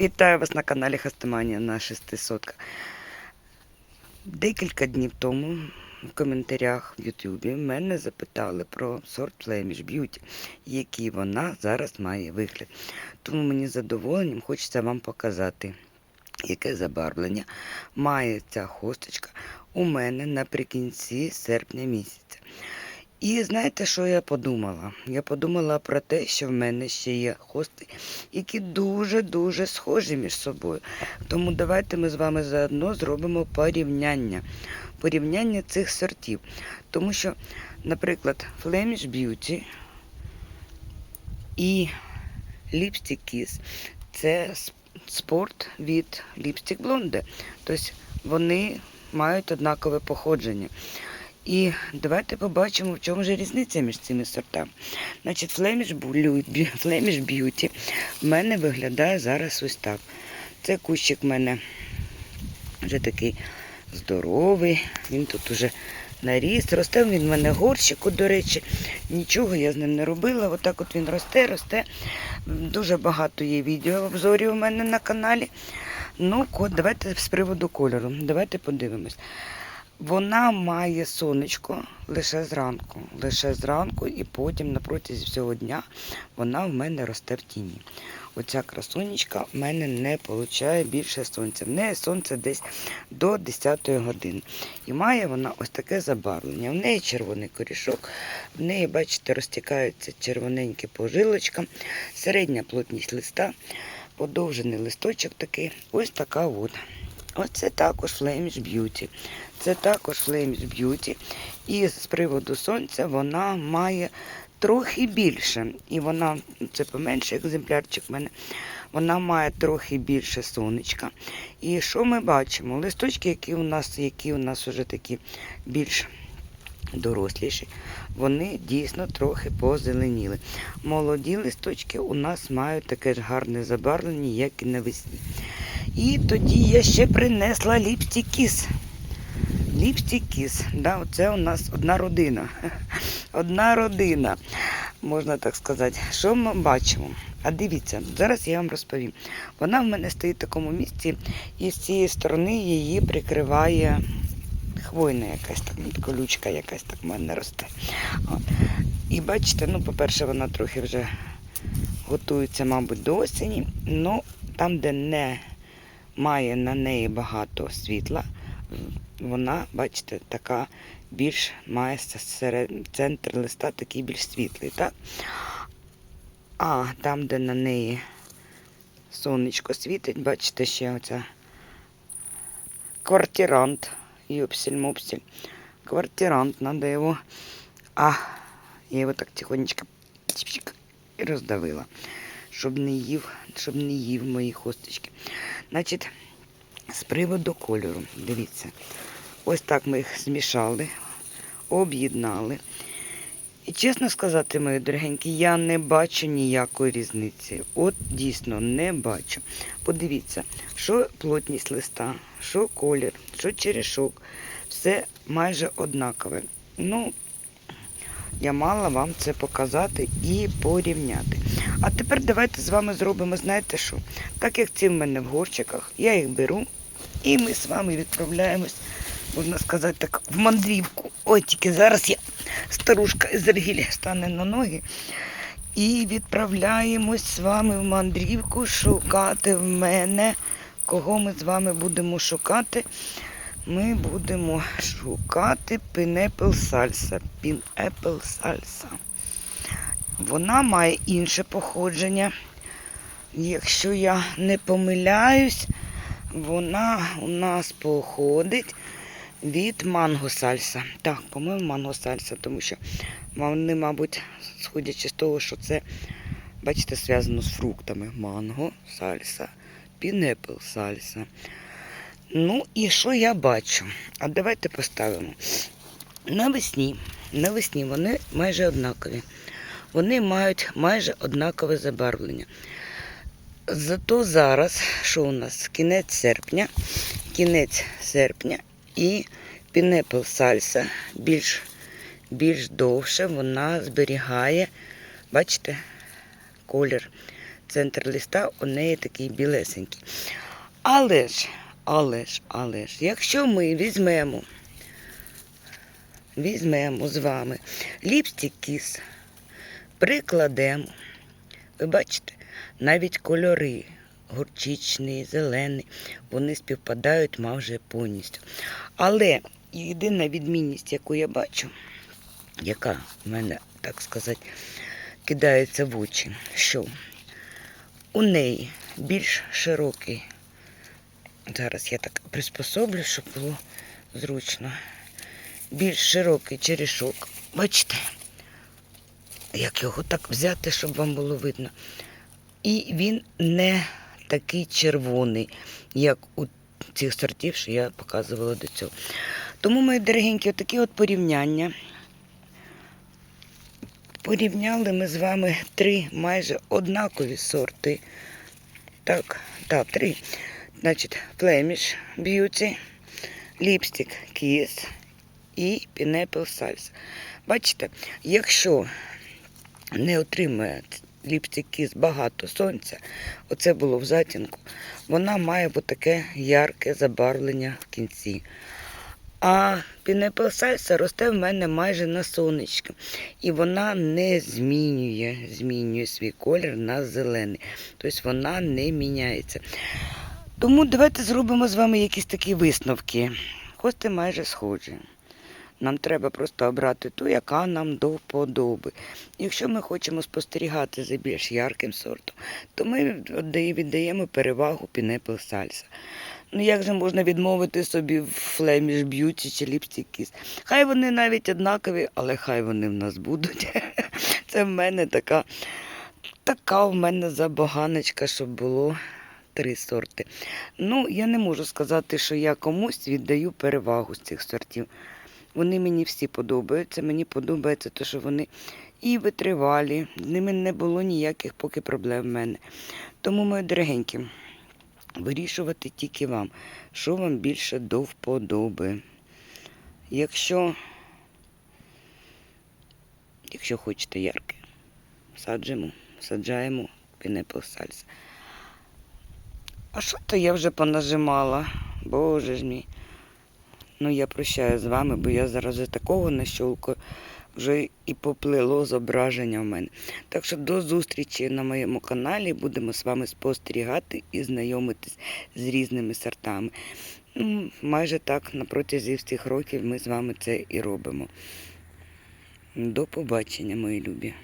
Вітаю вас на каналі Хастеманія на 600. Декілька днів тому в коментарях в Ютубі мене запитали про сорт Flemish Beauty, який вона зараз має вигляд. Тому мені з задоволенням хочеться вам показати, яке забарвлення має ця хосточка у мене наприкінці серпня місяця. І знаєте, що я подумала? Я подумала про те, що в мене ще є хости, які дуже-дуже схожі між собою. Тому давайте ми з вами заодно зробимо порівняння. Порівняння цих сортів. Тому що, наприклад, Flemish Beauty і Lipstick Kiss це спорт від Lipstick Blonde. Тобто вони мають однакове походження. І давайте побачимо, в чому ж різниця між цими сортами. Значить, Flemish Beauty в мене виглядає зараз ось так. Це кущик в мене вже такий здоровий. Він тут уже наріс. Росте він в мене горщику, до речі. Нічого я з ним не робила. Отак от він росте, росте. Дуже багато є відео обзорів у мене на каналі. Ну, ко- давайте з приводу кольору. Давайте подивимось. Вона має сонечко лише зранку, лише зранку, і потім на всього дня вона в мене росте в тіні. Оця красунечка в мене не получає більше сонця. В неї сонце десь до 10 години. І має вона ось таке забарвлення. В неї червоний корішок, в неї, бачите, розтікаються червоненькі по жилочкам, середня плотність листа, подовжений листочок такий. Ось така от. Оце також Flemish Beauty. Це також Flemish Beauty. І з приводу сонця вона має трохи більше. І вона, це поменший екземплярчик в мене, вона має трохи більше сонечка. І що ми бачимо? Листочки, які у нас, які у нас вже такі більш доросліші, вони дійсно трохи позеленіли. Молоді листочки у нас мають таке ж гарне забарвлення, як і навесні. І тоді я ще принесла ліпстікіс. Ліпстікіс. Да, оце у нас одна родина. Одна родина, можна так сказати. Що ми бачимо? А дивіться, зараз я вам розповім. Вона в мене стоїть в такому місці, і з цієї сторони її прикриває хвойна якась так, колючка якась так в мене росте. От. І бачите, ну, по-перше, вона трохи вже готується, мабуть, до осені. Ну, там, де не має на неї багато світла, вона, бачите, така більш має серед, центр листа такий більш світлий, так? А там, де на неї сонечко світить, бачите, ще оця квартирант. Юпсель-мупсель. Квартирант, надо його. А, я його так тихонечко чик, і роздавила, щоб не їв, щоб не їв мої хосточки. Значить, з приводу кольору, дивіться, ось так ми їх змішали, об'єднали. І чесно сказати, мої дорогенькі, я не бачу ніякої різниці. От дійсно не бачу. Подивіться, що плотність листа, що колір, що черешок, все майже однакове. Ну, я мала вам це показати і порівняти. А тепер давайте з вами зробимо, знаєте що? Так як ці в мене в горщиках, я їх беру і ми з вами відправляємось, можна сказати так, в мандрівку. Ой, тільки зараз я старушка із Ергілі стане на ноги. І відправляємось з вами в мандрівку шукати в мене. Кого ми з вами будемо шукати? Ми будемо шукати Pineapple Salsa. Pineapple Salsa. Вона має інше походження. Якщо я не помиляюсь, вона у нас походить від манго сальса. Так, по-моєму, манго сальса, тому що вони, мабуть, сходячи з того, що це, бачите, зв'язано з фруктами. Манго, сальса, пінепл сальса. Ну і що я бачу? А давайте поставимо. Навесні, навесні вони майже однакові. Вони мають майже однакове забарвлення. Зато зараз, що у нас? Кінець серпня, кінець серпня і пінепл сальса більш, більш довше вона зберігає, бачите, колір центр листа у неї такий білесенький. Але ж, але ж, але ж, якщо ми візьмемо, візьмемо з вами ліпстик кіс, прикладемо, ви бачите, навіть кольори, горчичний, зелений, вони співпадають майже повністю. Але єдина відмінність, яку я бачу, яка в мене, так сказати, кидається в очі, що у неї більш широкий. Зараз я так приспособлю, щоб було зручно. Більш широкий черешок. Бачите, як його так взяти, щоб вам було видно. І він не такий червоний, як у цих сортів, що я показувала до цього. Тому, мої дорогенькі, отакі от порівняння. Порівняли ми з вами три майже однакові сорти. Так, так, три. Значить, Flemish Beauty, Lipstick Kiss і Pineapple Salsa. Бачите, якщо не отримує Lipstick Kiss багато сонця, оце було в затінку, вона має таке ярке забарвлення в кінці. А Salsa росте в мене майже на сонечку. І вона не змінює, змінює свій колір на зелений. Тобто вона не міняється. Тому давайте зробимо з вами якісь такі висновки. Кости майже схожі. Нам треба просто обрати ту, яка нам до вподоби. Якщо ми хочемо спостерігати за більш ярким сортом, то ми віддаємо перевагу Pineapple Salsa. Ну як же можна відмовити собі в Flemish Beauty чи Lipstick Kiss? Хай вони навіть однакові, але хай вони в нас будуть. Це в мене така, така в мене забаганочка, щоб було три сорти. Ну, я не можу сказати, що я комусь віддаю перевагу з цих сортів. Вони мені всі подобаються. Мені подобається те, що вони і витривалі. З ними не було ніяких поки проблем в мене. Тому, мої дорогенькі, вирішувати тільки вам, що вам більше до вподоби. Якщо, якщо хочете ярке, саджимо, саджаємо пінепл. А що то я вже понажимала? Боже ж мій. Ну, я прощаю з вами, бо я зараз вже такого нащолкаю, вже і поплило зображення в мене. Так що до зустрічі на моєму каналі. Будемо з вами спостерігати і знайомитись з різними сортами. Ну, майже так на протязі всіх років ми з вами це і робимо. До побачення, мої любі.